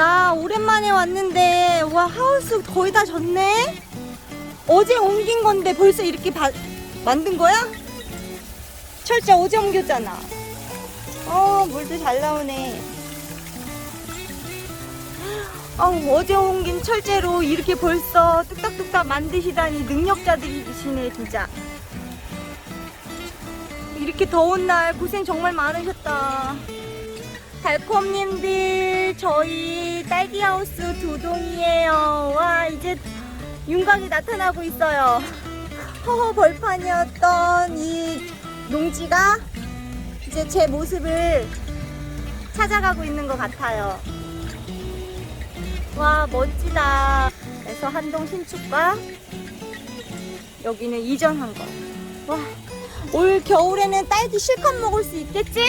와 오랜만에 왔는데 와 하우스 거의 다 졌네. 어제 옮긴 건데 벌써 이렇게 바, 만든 거야? 철제 어제 옮겼잖아. 어 물도 잘 나오네. 어, 어제 옮긴 철제로 이렇게 벌써 뚝딱뚝딱 만드시다니 능력자들이시네 진짜. 이렇게 더운 날 고생 정말 많으셨다. 달콤님들 저희 딸기하우스 두 동이에요. 와 이제 윤곽이 나타나고 있어요. 허허 벌판이었던 이 농지가 이제 제 모습을 찾아가고 있는 것 같아요. 와 멋지다. 그래서 한동 신축과 여기는 이전한 거. 와 올 겨울에는 딸기 실컷 먹을 수 있겠지?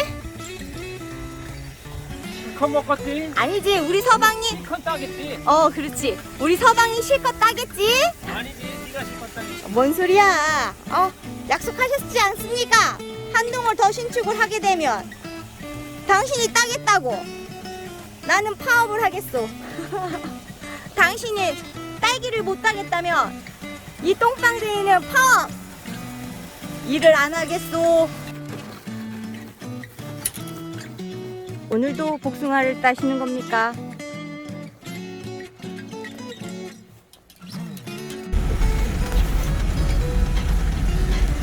실컷 먹었지? 아니지 우리 서방이 실컷 따겠지? 어 그렇지 우리 서방이 실컷 따겠지? 아니지 네가 실컷 따겠지 뭔 소리야 어 약속하셨지 않습니까? 한 동을 더 신축을 하게 되면 당신이 따겠다고 나는 파업을 하겠소 당신이 딸기를 못 따겠다면 이 똥방댕이는 파업 일을 안 하겠소 오늘도 복숭아를 따시는 겁니까?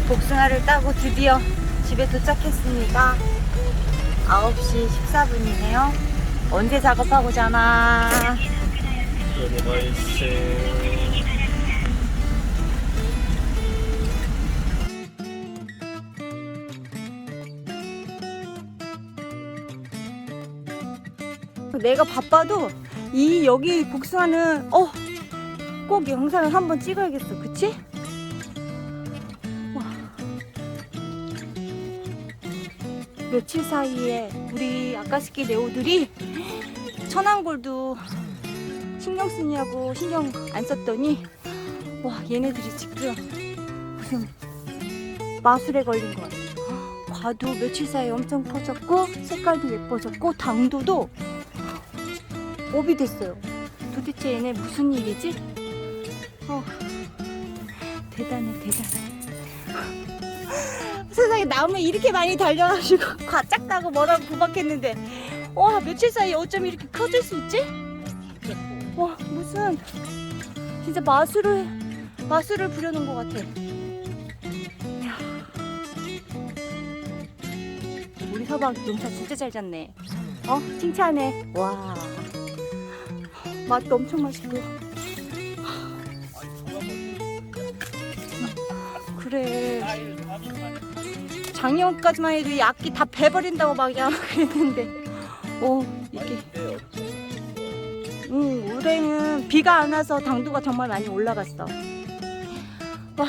복숭아를 따고 드디어 집에 도착했습니다. 9시 14분이네요. 언제 작업하고 자나? 내가 바빠도 이 여기 복숭아는 어, 꼭 영상을 한번 찍어야겠어. 그치? 와. 며칠 사이에 우리 아까스키 네오들이 천안골도 신경 쓰냐고 신경 안 썼더니 와 얘네들이 지금 무슨 마술에 걸린 것 같아. 과도 며칠 사이에 엄청 커졌고 색깔도 예뻐졌고 당도도 업이 됐어요. 도대체 얘네 무슨 일이지? 어, 대단해, 대단해. 세상에 나무에 이렇게 많이 달려가지고 과짝다고 뭐라고 구박했는데 와 며칠 사이에 어쩜 이렇게 커질 수 있지? 와 무슨 진짜 마술을 마술을 부려놓은 것 같아. 우리 서방 농사 진짜 잘 잤네. 어 칭찬해. 와 맛도 엄청 맛있고. 그래. 작년까지만 해도 이 악기 다 베버린다고 막야 그랬는데. 오 이게. 응 올해는 비가 안 와서 당도가 정말 많이 올라갔어. 와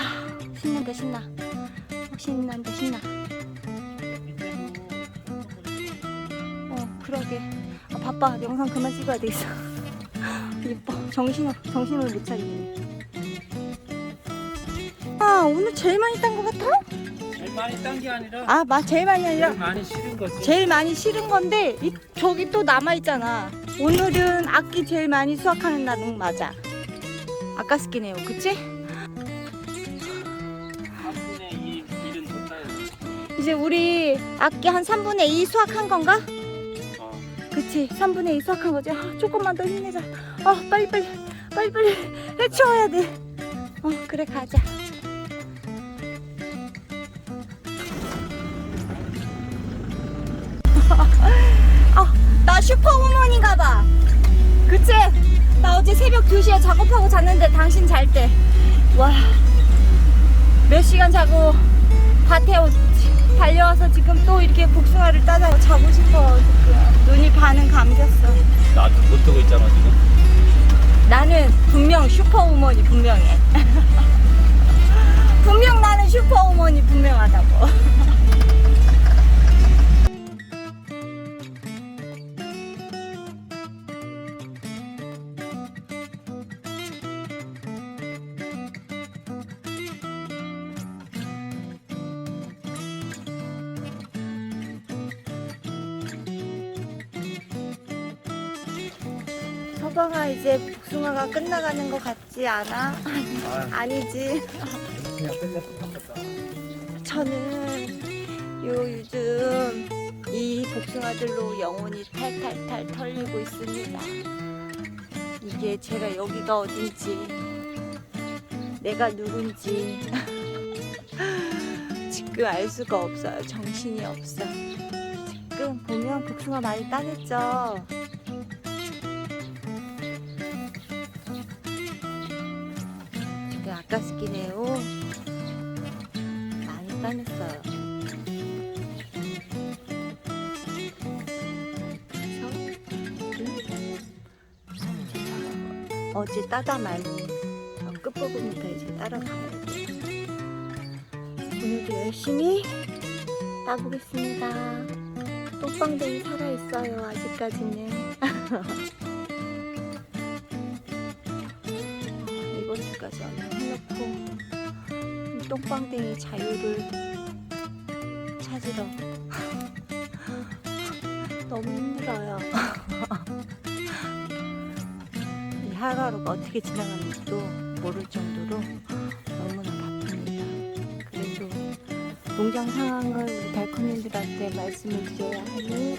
신난다 신나. 어, 신난다 신나. 어 그러게. 아, 바빠. 영상 그만 찍어야 되겠어 예뻐 정신을 정신을 못 차리겠네 아 오늘 제일 많이 딴 것 같아? 제일 많이 딴 게 아니라 아, 마 제일 많이 아니라 제일 많이 실은 거지 제일 많이 실은 건데 이, 저기 또 남아 있잖아. 오늘은 악기 제일 많이 수확하는 날은 맞아. 아까 스키네요, 그치? 3분의 2 일은 못 따요 이제 우리 악기 한 3분의 2 수확한 건가? 어. 그치, 3분의 2 수확한 거지. 아, 조금만 더 힘내자. 아, 빨리 빨리 빨리 빨리 해치워야 돼. 어, 그래 가자. 아, 나 슈퍼우먼인가 봐. 그치? 나 어제 새벽 2시에 작업하고 잤는데 당신 잘 때. 와. 몇 시간 자고 밭에 오- 달려와서 지금 또 이렇게 복숭아를 따다 자고 싶어. 반은 감겼어. 나도 못 뜨고 있잖아 지금 나는 분명 슈퍼우먼이 분명해. 분명 나는 슈퍼우먼이 분명하다고. 서방아 이제 복숭아가 끝나가는 것 같지 않아? 아, 아니지. 그냥. 저는 요 요즘 이 복숭아들로 영혼이 탈탈탈 털리고 있습니다. 이게 제가 여기가 어딘지, 내가 누군지 지금 알 수가 없어요. 정신이 없어. 지금 보면 복숭아 많이 따냈죠. 아까스키네요. 많이 저 어제 따다 말고 저 끝부분부터 이제 따라가야 돼요. 오늘도 열심히 따보겠습니다. 똥방댕이 살아있어요, 아직까지는. 똥방댕이 자유를 찾으러 너무 힘들어요. 이 하루하루가 어떻게 지나가는지도 모를 정도로 너무나 바쁩니다. 그래도 농장 상황을 달콤님들한테 말씀을 드려야 하니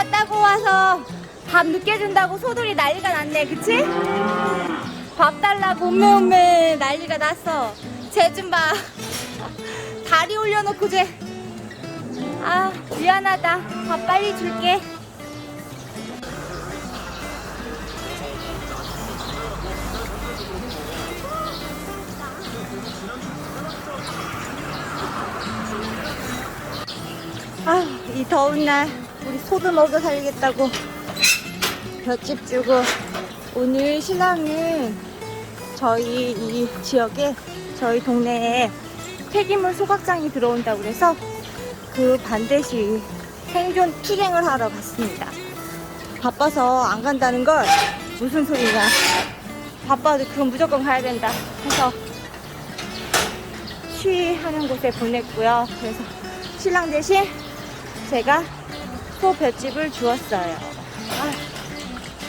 복숭아 따고 와서 밥 늦게 준다고 소들이 난리가 났네, 그치? 밥 달라고 오메오메 난리가 났어. 쟤 좀 봐. 다리 올려놓고 쟤. 아, 미안하다. 밥 빨리 줄게. 아, 이 더운 날 우리 소도 먹여 살리겠다고 볏짚 주고 오늘 신랑은 저희 이 지역에 저희 동네에 폐기물 소각장이 들어온다고 그래서 그 반드시 생존 투쟁을 하러 갔습니다. 바빠서 안 간다는 걸 무슨 소리냐. 바빠도 그건 무조건 가야 된다 해서 쉬하는 곳에 보냈고요. 그래서 신랑 대신 제가 소 볏집을 주었어요. 아,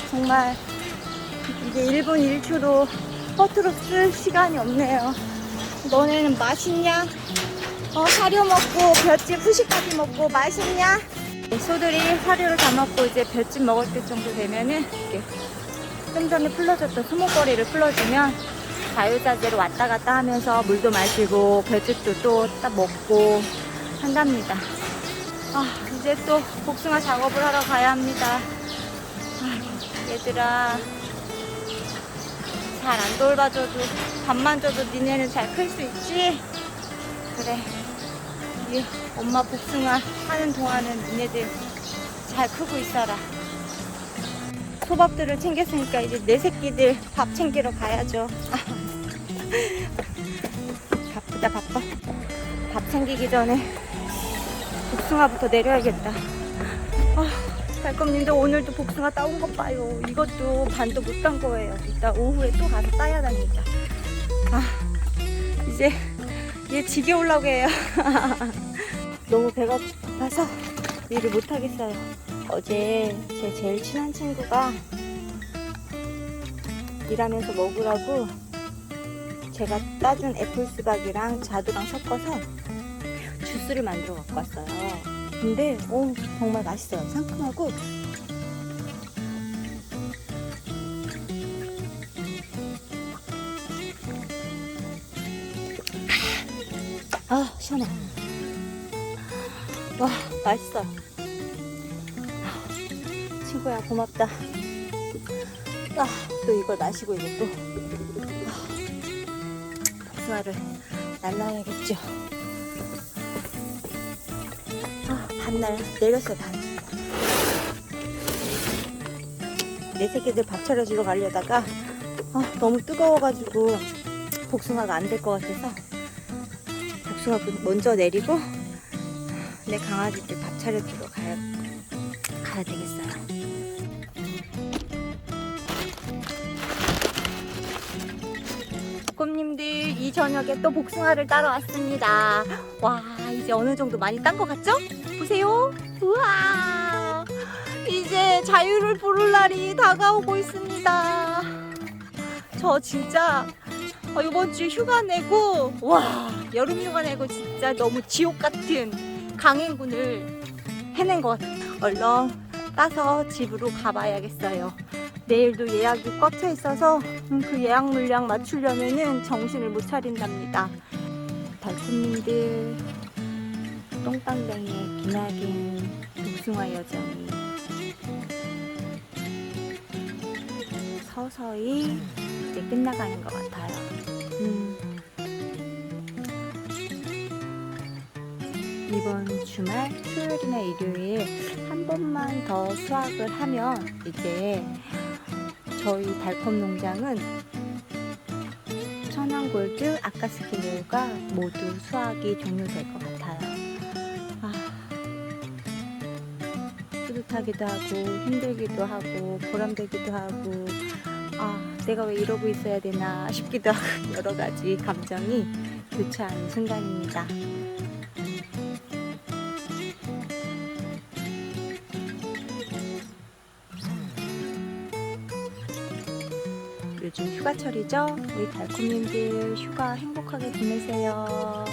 정말 이제 1분 1초도 허투루 쓸 시간이 없네요. 너네는 맛있냐? 어, 사료 먹고 볏집 후식까지 먹고 맛있냐? 네, 소들이 사료를 다 먹고 이제 볏집 먹을 때 정도 되면은 이렇게 좀 전에 풀러줬던 수목거리를 풀어주면 자유자재로 왔다 갔다 하면서 물도 마시고 볏집도 또 딱 먹고 한답니다. 아, 이제 또 복숭아 작업을 하러 가야 합니다. 아이고, 얘들아. 잘 안 돌봐줘도, 밥만 줘도 니네는 잘 클 수 있지? 그래. 이 엄마 복숭아 하는 동안은 니네들 잘 크고 있어라. 소밥들을 챙겼으니까 이제 내 새끼들 밥 챙기러 가야죠. 바쁘다, 바빠. 밥 챙기기 전에 복숭아부터 내려야겠다. 아, 달콤님도 오늘도 복숭아 따온 것 봐요. 이것도 반도 못 딴 거예요. 이따 오후에 또 가서 따야 됩니다. 아, 이제 얘 지겨우려고 해요. 너무 배가 고파서 일을 못 하겠어요. 어제 제 제일 친한 친구가 일하면서 먹으라고 제가 따준 애플 수박이랑 자두랑 섞어서 주스를 만들어 갖고 왔어요. 근데 오, 정말 맛있어요. 상큼하고 아 시원해. 와 맛있어. 친구야 고맙다. 아, 또 이걸 마시고 이제 또 아, 복숭아를 날라야겠죠. 반날 내렸어요, 반. 내 새끼들 밥 차려주러 가려다가 아, 너무 뜨거워가지고 복숭아가 안 될 것 같아서 복숭아 먼저 내리고 내 강아지들 밥 차려주러 가야, 가야 되겠어요. 달콤님들 이 저녁에 또 복숭아를 따러 왔습니다. 와 이제 어느 정도 많이 딴 것 같죠? 보세요. 우와 이제 자유를 부를 날이 다가오고 있습니다. 저 진짜 어, 이번 주 휴가 내고 와 여름 휴가 내고 진짜 너무 지옥 같은 강행군을 해낸 것 같아요. 얼른 따서 집으로 가봐야겠어요. 내일도 예약이 꽉 차 있어서 음, 그 예약 물량 맞추려면은 정신을 못 차린답니다. 달콤님들 똥땅땡이의 기나긴 복숭아 여정이 서서히 이제 끝나가는 것 같아요. 음. 이번 주말 토요일이나 일요일 한 번만 더 수확을 하면 이제 저희 달콤 농장은 천안골드, 아카스키누가 모두 수확이 종료될 것 같아요. 뿌듯하기도 하고 힘들기도 하고 보람되기도 하고 아 내가 왜 이러고 있어야 되나 싶기도 하고 여러 가지 감정이 교차하는 순간입니다. 요즘 휴가철이죠? 우리 달콤님들 휴가 행복하게 보내세요.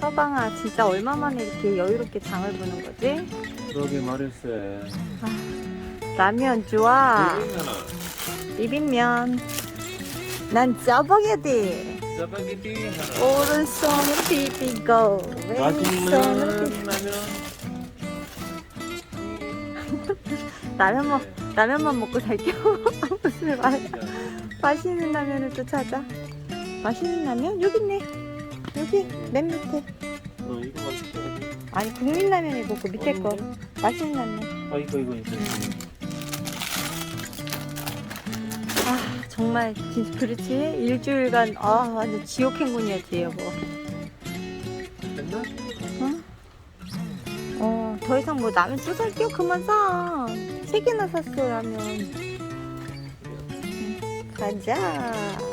서방아 진짜 얼마 만에 이렇게 여유롭게 장을 보는 거지? 그러게 말했어. 라면 좋아. 비빔면. 난 짜파게티. 짜파게티 하나. 오른손으로 비비고 왼손으로 비... 맛있는 라면. 라면 먹 라면만 먹고 살게요. 무슨 말? 맛있는 라면을 또 찾아. 맛있는 라면 여기 있네. 여기 맨 밑에. 어 이거 맛있어. 아니 국민라면이고 그 밑에 거 어딘데? 맛있는 라면. 아 이거 이거 이거. 아 정말 진짜 그렇지 일주일간 아 완전 지옥 행군이었지 여보. 됐나? 어, 더 이상 뭐 라면 또 살게요. 그만 사. 세 개나 샀어, 라면. 응, 가자.